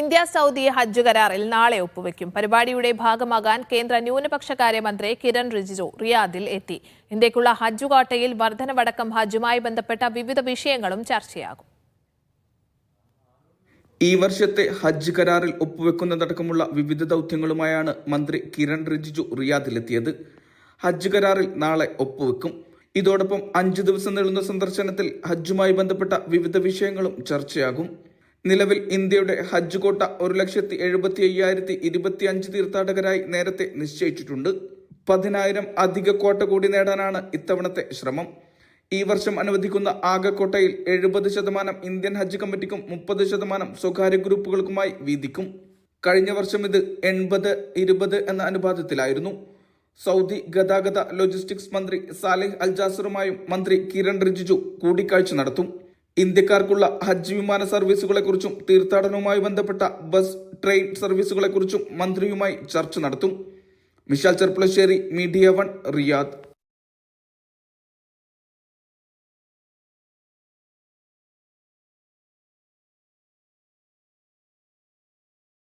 India Saudi ഹജ്ജ് കരാറിൽ നാളെ ഒപ്പുവെക്കും. പരിപാടിയുടെ ഭാഗമാകാൻ കേന്ദ്ര ന്യൂനപക്ഷകാര്യ മന്ത്രി കിരൺ റിജിജു റിയാദിൽ എത്തി. ഇന്ത്യക്കുള്ള ഹജ്ജ് കോട്ടയിൽ വർധനവടക്കം ഹജ്ജുമായി ബന്ധപ്പെട്ട വിവിധ വിഷയങ്ങളും ചർച്ചയാകും. ഈ വർഷത്തെ ഹജ്ജ് കരാറിൽ ഒപ്പുവെക്കുന്നതടക്കമുള്ള വിവിധ ദൗത്യങ്ങളുമായാണ് മന്ത്രി കിരൺ റിജിജു റിയാദിലെത്തിയത്. ഹജ്ജ് കരാറിൽ നാളെ ഒപ്പുവെക്കും. ഇതോടൊപ്പം അഞ്ചു ദിവസം നീളുന്ന സന്ദർശനത്തിൽ ഹജ്ജുമായി ബന്ധപ്പെട്ട വിവിധ വിഷയങ്ങളും ചർച്ചയാകും. നിലവിൽ ഇന്ത്യയുടെ ഹജ്ജ് കോട്ട ഒരു ലക്ഷത്തി എഴുപത്തി അയ്യായിരത്തി ഇരുപത്തി അഞ്ച് തീർത്ഥാടകരായി നേരത്തെ നിശ്ചയിച്ചിട്ടുണ്ട്. പതിനായിരം അധിക കോട്ട കൂടി നേടാനാണ് ഇത്തവണത്തെ ശ്രമം. ഈ വർഷം അനുവദിക്കുന്ന ആകെ കോട്ടയിൽ എഴുപത് ശതമാനം ഇന്ത്യൻ ഹജ്ജ് കമ്മിറ്റിക്കും മുപ്പത് ശതമാനം സ്വകാര്യ ഗ്രൂപ്പുകൾക്കുമായി വീതിക്കും. കഴിഞ്ഞ വർഷം ഇത് എൺപത് ഇരുപത് എന്ന അനുപാതത്തിലായിരുന്നു. സൗദി ഗതാഗത ലോജിസ്റ്റിക്സ് മന്ത്രി സാലിഹ് അൽജാസറുമായും മന്ത്രി കിരൺ റിജിജു കൂടിക്കാഴ്ച നടത്തും. ഇന്ത്യക്കാർക്കുള്ള ഹജ്ജ് വിമാന സർവീസുകളെക്കുറിച്ചും തീർത്ഥാടനവുമായി ബന്ധപ്പെട്ട ബസ് ട്രെയിൻ സർവീസുകളെക്കുറിച്ചും മന്ത്രിയുമായി ചർച്ച നടത്തും. Mishal Cherpulassery media one Riyadh.